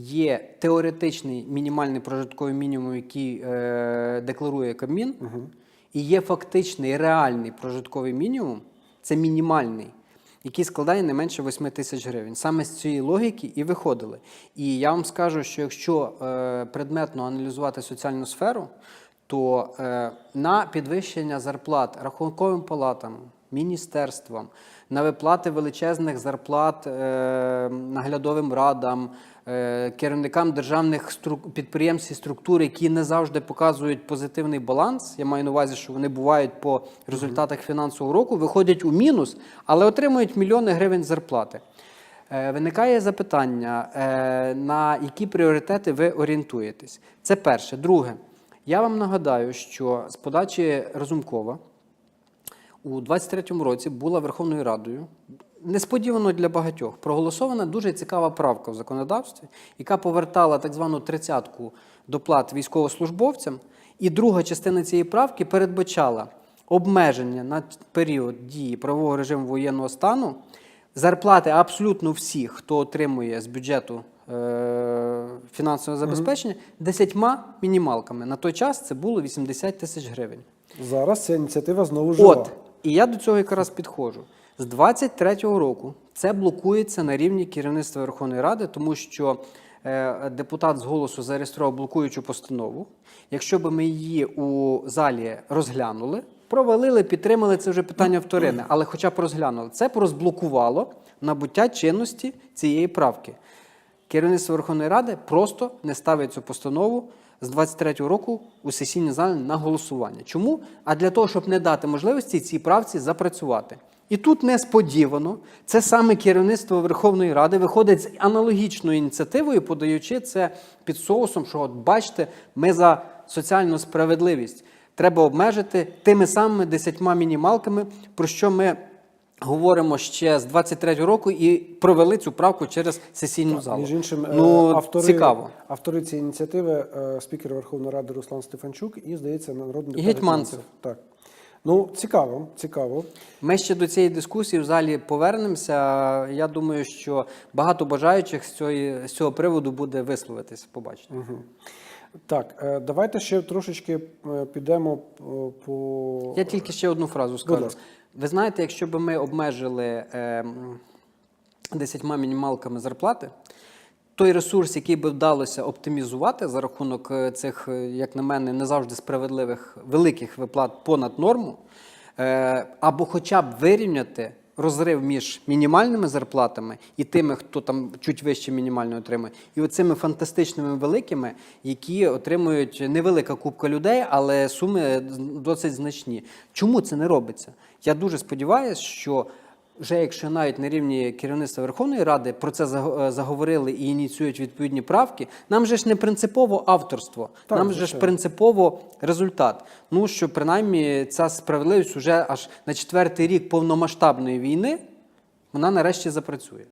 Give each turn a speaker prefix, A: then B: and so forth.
A: Є теоретичний мінімальний прожитковий мінімум, який е, декларує Кабмін, і є фактичний реальний прожитковий мінімум, це мінімальний, який складає не менше 8 тисяч гривень. Саме з цієї логіки і виходили. І я вам скажу, що якщо е, предметно аналізувати соціальну сферу, то е, на підвищення зарплат рахунковим палатам, міністерствам, на виплати величезних зарплат е, наглядовим радам, е, керівникам державних стру- підприємств і структур, які не завжди показують позитивний баланс. Я маю на увазі, що вони бувають по результатах фінансового року, виходять у мінус, але отримують мільйони гривень зарплати. Е, Виникає запитання, е, на які пріоритети ви орієнтуєтесь? Це перше. Друге, я вам нагадаю, що з подачі Разумкова у 23-му році була Верховною Радою несподівано для багатьох проголосована дуже цікава правка в законодавстві, яка повертала так звану тридцятку доплат військовослужбовцям. І друга частина цієї правки передбачала обмеження на період дії правового режиму воєнного стану зарплати абсолютно всіх, хто отримує з бюджету е, фінансове забезпечення, десятьма мінімалками. На той час це було 80 тисяч гривень.
B: Зараз ця ініціатива знову жива.
A: От, і я до цього якраз підходжу. З 23-го року це блокується на рівні керівництва Верховної Ради, тому що е, депутат з голосу зареєстрував блокуючу постанову. Якщо б ми її у залі розглянули, провалили, підтримали це вже питання вторинне, але хоча б розглянули, це б розблокувало набуття чинності цієї правки. Керівництво Верховної Ради просто не ставить цю постанову з 23-го року у сесійній залі на голосування. Чому? А для того, щоб не дати можливості цій правці запрацювати. І тут несподівано це саме керівництво Верховної Ради виходить з аналогічною ініціативою, подаючи це під соусом, що от бачите, ми за соціальну справедливість. Треба обмежити тими самими десятьма мінімалками, про що ми говоримо ще з 23-го року і провели цю правку через сесійну залу.
B: Між іншим, е,
A: ну,
B: автори,
A: цікаво.
B: автори цієї ініціативи е, спікер Верховної Ради Руслан Стефанчук і, здається, народний
A: І
B: депутат
A: Гетманцев.
B: Так. Ну, цікаво, цікаво.
A: Ми ще до цієї дискусії в залі повернемося. Я думаю, що багато бажаючих з, цієї, з цього приводу буде висловитися. Побачите.
B: Так, е, давайте ще трошечки е, підемо е, по.
A: Я тільки ще одну фразу
B: Будь
A: скажу.
B: ласка.
A: Ви знаєте, якщо б ми обмежили ем, десятьма мінімалками зарплати, той ресурс, який би вдалося оптимізувати за рахунок цих, як на мене, не завжди справедливих великих виплат понад норму, або хоча б вирівняти розрив між мінімальними зарплатами і тими, хто там чуть вище мінімально отримує, і оцими фантастичними великими, які отримують невелика купка людей, але суми досить значні. Чому це не робиться? Я дуже сподіваюся, що вже якщо навіть на рівні керівництва Верховної Ради про це е, заговорили і ініціюють відповідні правки, нам же ж не принципово авторство,
B: Так,
A: нам же ж принципово результат. Ну що принаймні ця справедливість уже аж на четвертий рік повномасштабної війни вона нарешті запрацює.